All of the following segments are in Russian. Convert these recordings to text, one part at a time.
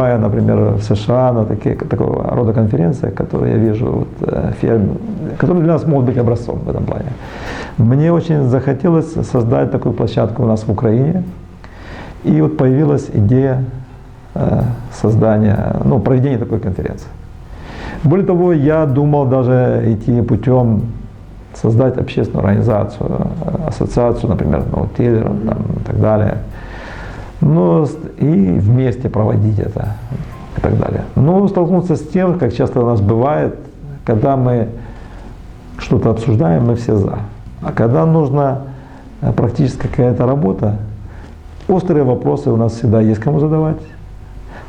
бывая, например, в США на такие, такого рода конференциях, которые я вижу, вот, э, фирм, которые для нас могут быть образцом в этом плане. Мне очень захотелось создать такую площадку у нас в Украине. И вот появилась идея э, создания, ну, проведения такой конференции. Более того, я думал даже идти путем создать общественную организацию, э, ассоциацию, например, ноутиллеров там, и так далее. Но и вместе проводить это и так далее. Но столкнуться с тем, как часто у нас бывает, когда мы что-то обсуждаем, мы все за. А когда нужна э, практически какая-то работа, острые вопросы у нас всегда есть кому задавать.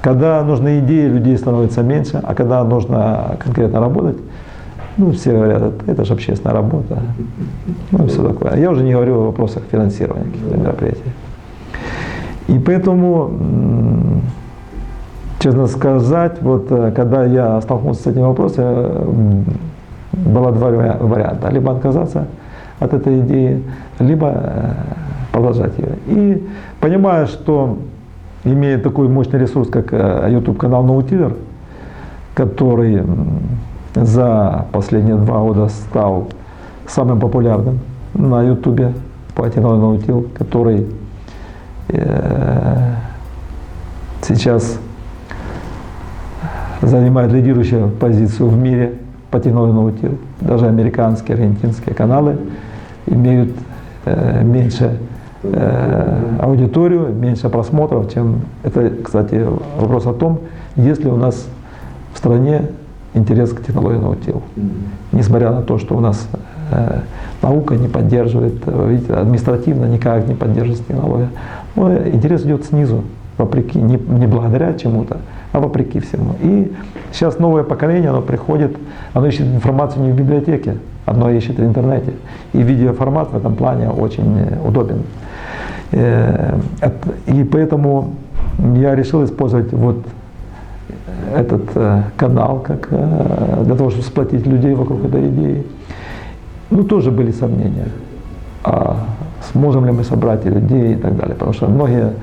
Когда нужны идеи, людей становится меньше, а когда нужно конкретно работать, ну, все говорят, это, это же общественная работа. Ну, все такое. Я уже не говорю о вопросах финансирования каких-то мероприятий. И поэтому, честно сказать, вот э, когда я столкнулся с этим вопросом, было два варианта. Либо отказаться от этой идеи, либо э, продолжать ее. И понимая, что имея такой мощный ресурс, как э, YouTube-канал Наутилер, который за последние два года стал самым популярным на YouTube по Атинал Наутил, который э, сейчас занимает лидирующую позицию в мире по Тиной Наутил. Даже американские, аргентинские каналы имеют э, меньше э, аудиторию, меньше просмотров, чем это, кстати, вопрос о том, есть ли у нас в стране интерес к технологии наутил. Несмотря на то, что у нас э, наука не поддерживает, видите, административно никак не поддерживает технология, но интерес идет снизу, вопреки, не, не благодаря чему-то, а вопреки всему. И сейчас новое поколение, оно приходит, оно ищет информацию не в библиотеке, оно ищет в интернете. И видеоформат в этом плане очень удобен. Э, и поэтому я решил использовать вот этот э, канал как э, для того, чтобы сплотить людей вокруг этой идеи. Ну, тоже были сомнения, а сможем ли мы собрать людей и так далее. Потому что многие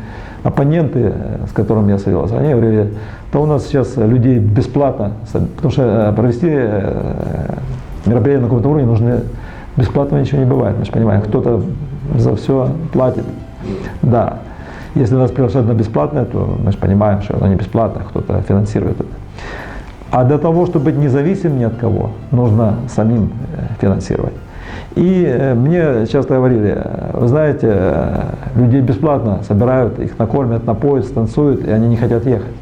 оппоненты, с которыми я советовался, они говорили, да у нас сейчас людей бесплатно, потому что провести мероприятие на каком-то уровне нужны бесплатно ничего не бывает, мы же понимаем, кто-то за все платит. Да. Если нас приглашают на бесплатное, то мы же понимаем, что оно не бесплатно, кто-то финансирует это. А для того, чтобы быть независимым ни от кого, нужно самим э, финансировать. И э, мне часто говорили, вы знаете, э, людей бесплатно собирают, их накормят, напоят, танцуют, и они не хотят ехать.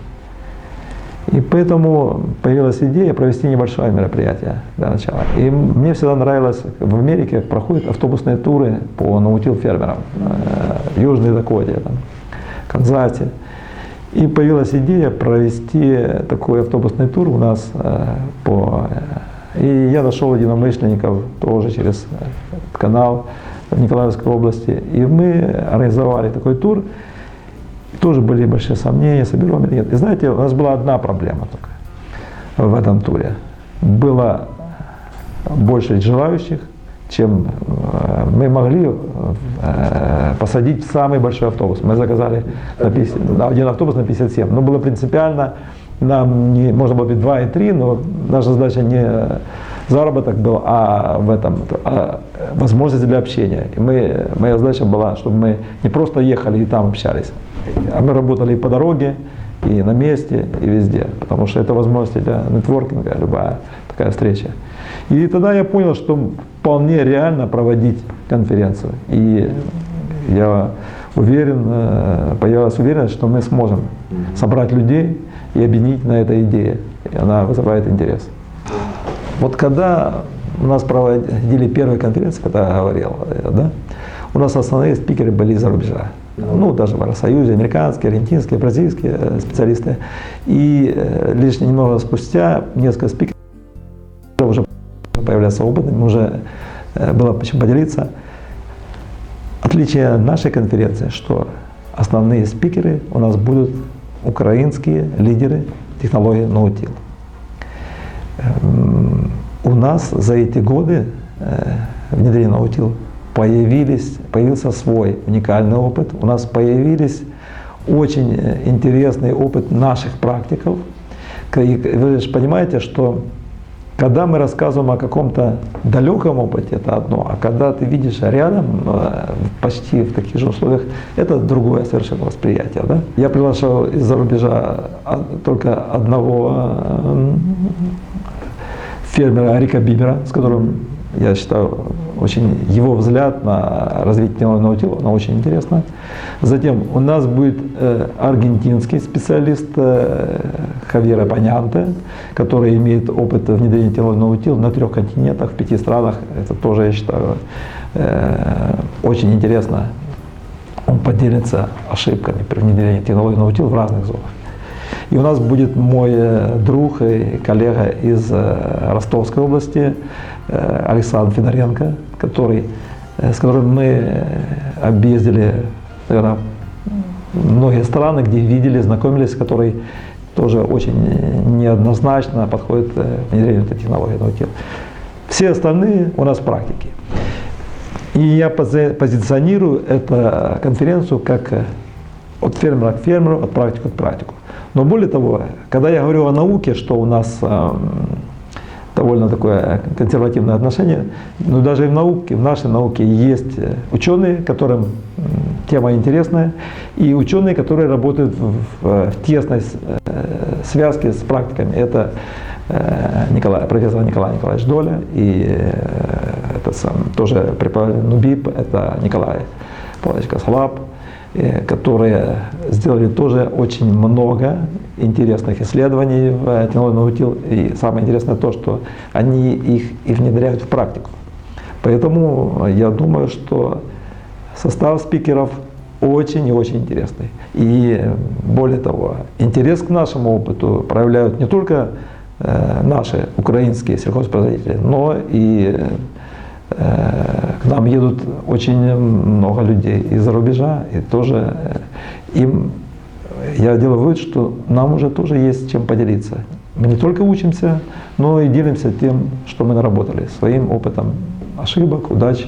И поэтому появилась идея провести небольшое мероприятие для начала. И мне всегда нравилось, в Америке проходят автобусные туры по наутил фермерам, в Южной Дакоте, там, Канзасе. И появилась идея провести такой автобусный тур у нас э, по... И я нашел единомышленников тоже через канал Николаевской области. И мы организовали такой тур. Тоже были большие сомнения, соберем или нет. И знаете, у нас была одна проблема только в этом туре. Было больше желающих, чем э, мы могли э, посадить в самый большой автобус. Мы заказали на 50, один автобус на 57. Но было принципиально, нам не, можно было быть 2 и 3, но наша задача не заработок был, а в этом, а возможность для общения. И мы, моя задача была, чтобы мы не просто ехали и там общались, а мы работали и по дороге, и на месте, и везде. Потому что это возможность для нетворкинга, любая такая встреча. И тогда я понял, что вполне реально проводить конференцию. И я уверен, э, появилась уверенность, что мы сможем собрать людей и объединить на этой идее. И она вызывает интерес. Вот когда у нас проводили первые конференции, когда я говорил, э, да, у нас основные спикеры были из-за рубежа. Ну, даже в Евросоюзе, американские, аргентинские, бразильские э, специалисты. И лишь немного спустя несколько спикеров уже появляться опытными, уже э, было почему поделиться. Отличие нашей конференции, что основные спикеры у нас будут украинские лидеры технологии наутил. Эм, у нас за эти годы э, внедрения наутил появились, появился свой уникальный опыт, у нас появились очень э, интересный опыт наших практиков. Вы же понимаете, что когда мы рассказываем о каком-то далеком опыте, это одно, а когда ты видишь рядом, э, почти в таких же условиях, это другое совершенно восприятие. Да? Я приглашал из-за рубежа а, только одного э, фермера Рика Бибера, с которым я считаю очень его взгляд на развитие тела, оно очень интересно. Затем у нас будет э, аргентинский специалист э, Хавьера Панянте, который имеет опыт внедрения тела тела на трех континентах, в пяти странах. Это тоже, я считаю, э, очень интересно. Он поделится ошибками при внедрении технологий наутил в разных зонах. И у нас будет мой э, друг и коллега из э, Ростовской области э, Александр Федоренко, который, с которым мы объездили, наверное, многие страны, где видели, знакомились, который тоже очень неоднозначно подходит к внедрению этой технологии наутил. Все остальные у нас практики. И я пози- позиционирую эту конференцию как от фермера к фермеру, от практика к практику. Но более того, когда я говорю о науке, что у нас эм, довольно такое консервативное отношение, но даже и в науке, в нашей науке есть э, ученые, которым тема интересная, и ученые, которые работают в, в тесной э, связке с практиками. Это э, Николай, профессор Николай Николаевич Доля и э, это сам, тоже преподаватель НУБИП, это Николай Павлович Косолап, э, которые сделали тоже очень много интересных исследований в э, технологии наутил. И самое интересное то, что они их и внедряют в практику. Поэтому я думаю, что состав спикеров очень и очень интересный. И э, более того, интерес к нашему опыту проявляют не только э, наши украинские сельхозпроизводители, но и э, к нам едут очень много людей из-за рубежа, и тоже э, им я делаю вывод, что нам уже тоже есть чем поделиться. Мы не только учимся, но и делимся тем, что мы наработали, своим опытом ошибок, удач